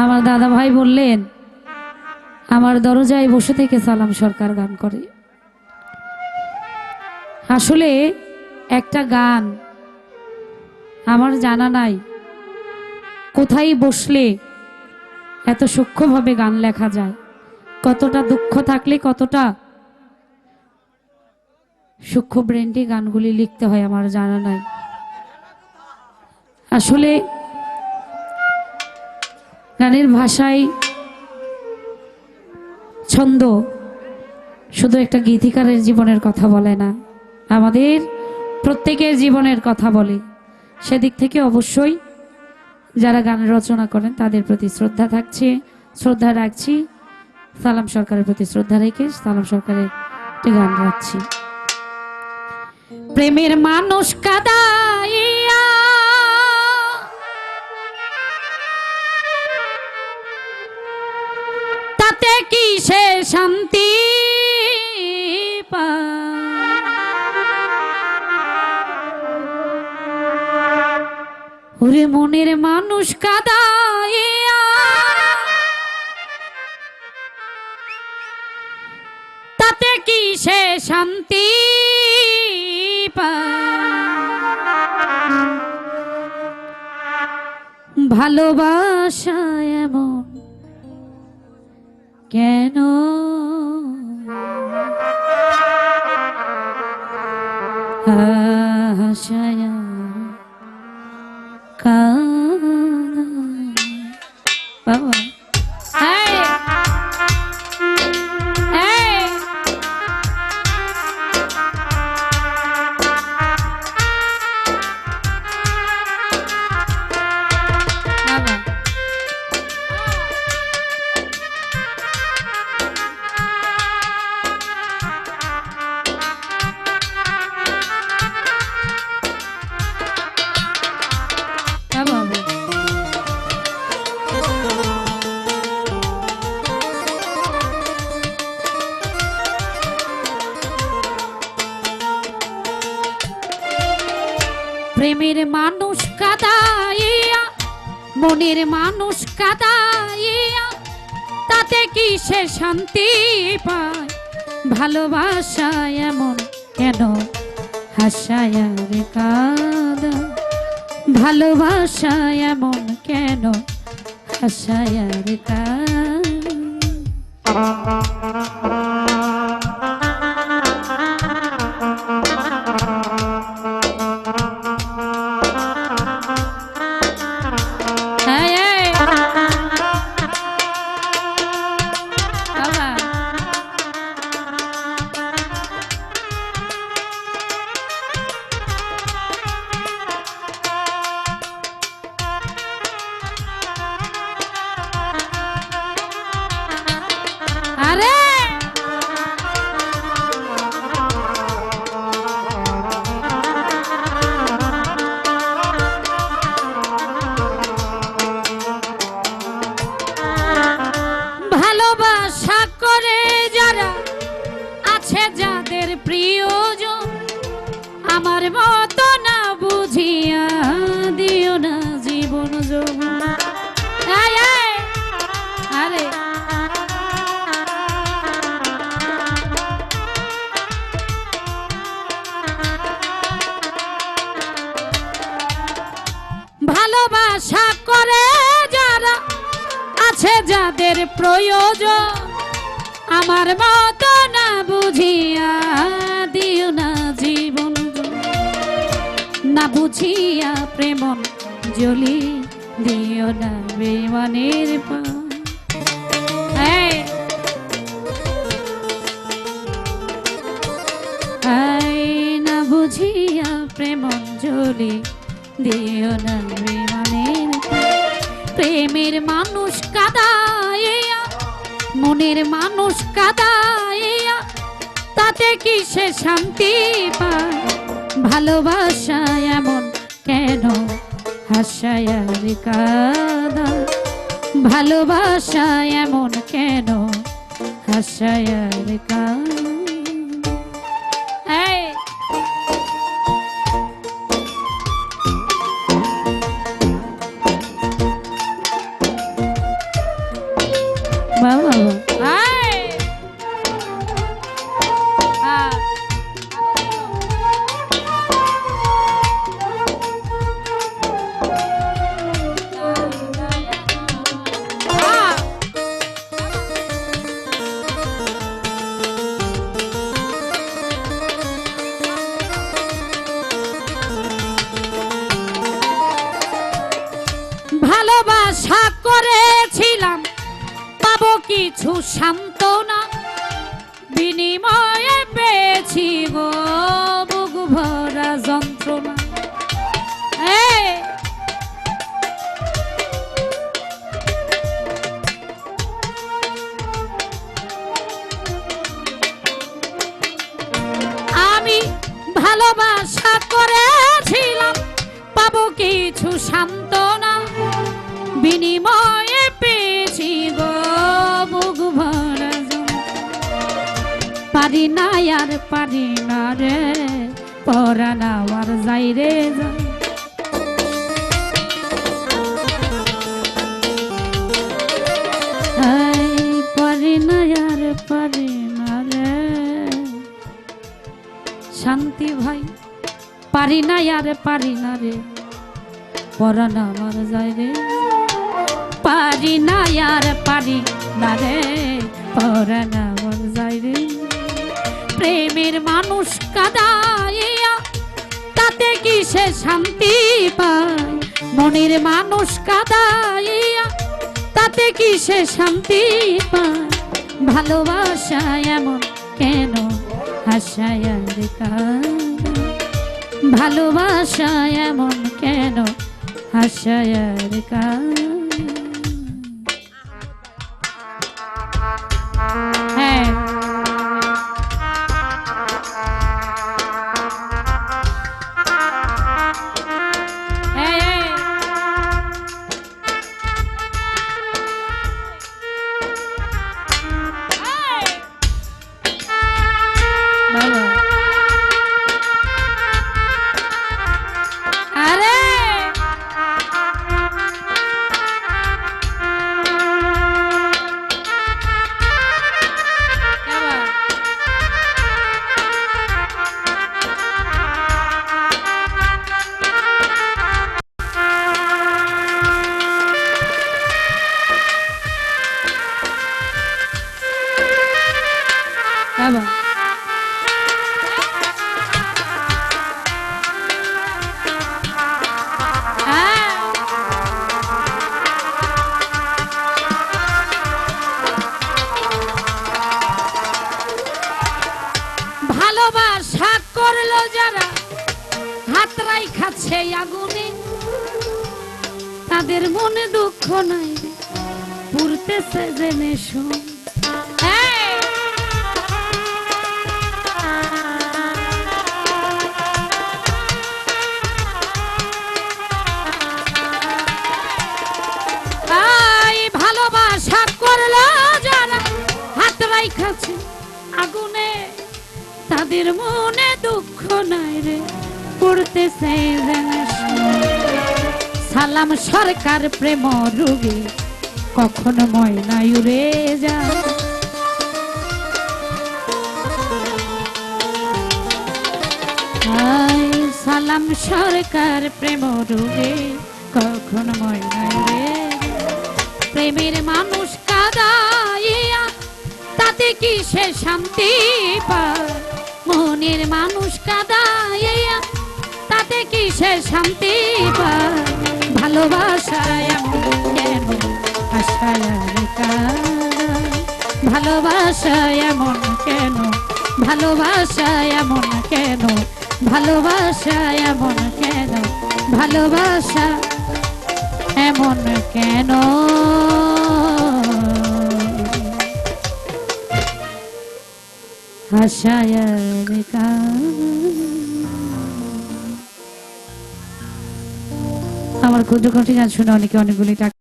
আমার দাদা ভাই বললেন, আমার দরজায় বসে থেকে সালাম সরকার গান করে। আসলে একটা গান আমার জানা নাই, কোথায় বসলে এত সূক্ষ্মভাবে গান লেখা যায়, কতটা দুঃখ থাকলে কতটা সূক্ষ্ম ব্রেন্ডে গানগুলি লিখতে হয় আমার জানা নাই। আসলে গানের ভাষায় ছন্দ শুধু একটা গীতিকারের জীবনের কথা বলে না, আমাদের প্রত্যেকের জীবনের কথা বলে। সেদিক থেকে অবশ্যই যারা গান রচনা করেন তাদের প্রতি শ্রদ্ধা থাকছে, শ্রদ্ধা রাখছি। সালাম সরকারের প্রতি শ্রদ্ধা রেখে সালাম সরকারের একটি গান রাখছি। প্রেমের মানুষ কাদাইয়া তাতে কি সে শান্তি? ওরে মনের মানুষ কাদাইয়া তাতে কি সে শান্তি? ভালোবাসা এমন কেন প্রেমের মানুষ কাদাইয়া, মনের মানুষ কাদাইয়া, তাতে কি সে শান্তি পায়? ভালোবাসা এমন কেন হাসায় রে কাদা? ভালোবাসা এমন কেন হাসায় কাদা? আমার মতো না বুঝিয়া দিও না জীবন আরে! ভালোবাসা করে যারা আছে যাদের প্রয়োজন, আমার মতো না বুঝিয়া দিও না না বুঝিয়া প্রেমন জলি দিও না বেমানের পা। না বুঝিয়া প্রেমন জলি দিও না বেমানের প্রেমের মানুষ কাদাইয়া, মনের মানুষ কাদাইয়া, তাতে কি সে শান্তি পায়? ভালোবাসা এমন কেন? হাসায়ার কাদা। ভালোবাসা এমন কেন? হাসায়ার কাদা। ভালোবাসা করেছিলাম, পাবো কিছু সান্ত্বনা। বিনিময়ে পেয়েছি গো বুক ভরা যন্ত্রণা। আমি ভালোবাসা করেছিলাম, পাবো কিছু সান্ত্বনা। বিনিময়ে পেয়েছি গো বুক পারি না আর পারি না রে পরান আমার যাই রে যাই পারি না আর পারি রে। শান্তি ভাই, পারি না আর পারি না রে পরান আমার যাই রে পারি না আর পারি না রে। পরান আমার যাই রে। প্রেমের মানুষ কাদাইয়া, তাতে কি সে শান্তি পায়? মনের মানুষ কাদাইয়া, তাতে কি সে শান্তি পায়? ভালোবাসা এমন কেন হাসায়? ভালোবাসা এমন কেন হাসায় আর খাচ্ছে আগুনে। তাদের মনে দুঃখ নাই পুরতেছে জেনে শোন! ভালোবাসা করল আগুনে। তাদের মনে দুঃখ নাই রে। পড়তেছে সালাম সরকার প্রেম রুগে, কখন ময়নাই উড়ে হাই সালাম সরকার প্রেম রুগে, কখন ময়নাই রে প্রেমের মানুষ কাদাইয়া, তাতে কি সে শান্তি পায়? মনের মানুষ কাদাইয়া তাতে কি সে শান্তি পায় ভালোবাসায় কেন আশায় ভালোবাসায় এমন কেন? ভালোবাসায় এমন কেন? ভালোবাসা এমন কেন? ভালোবাসা এমন কেন? হাসায় আমার কঠিন গান শুনে অনেকে অনেকগুলি টাকা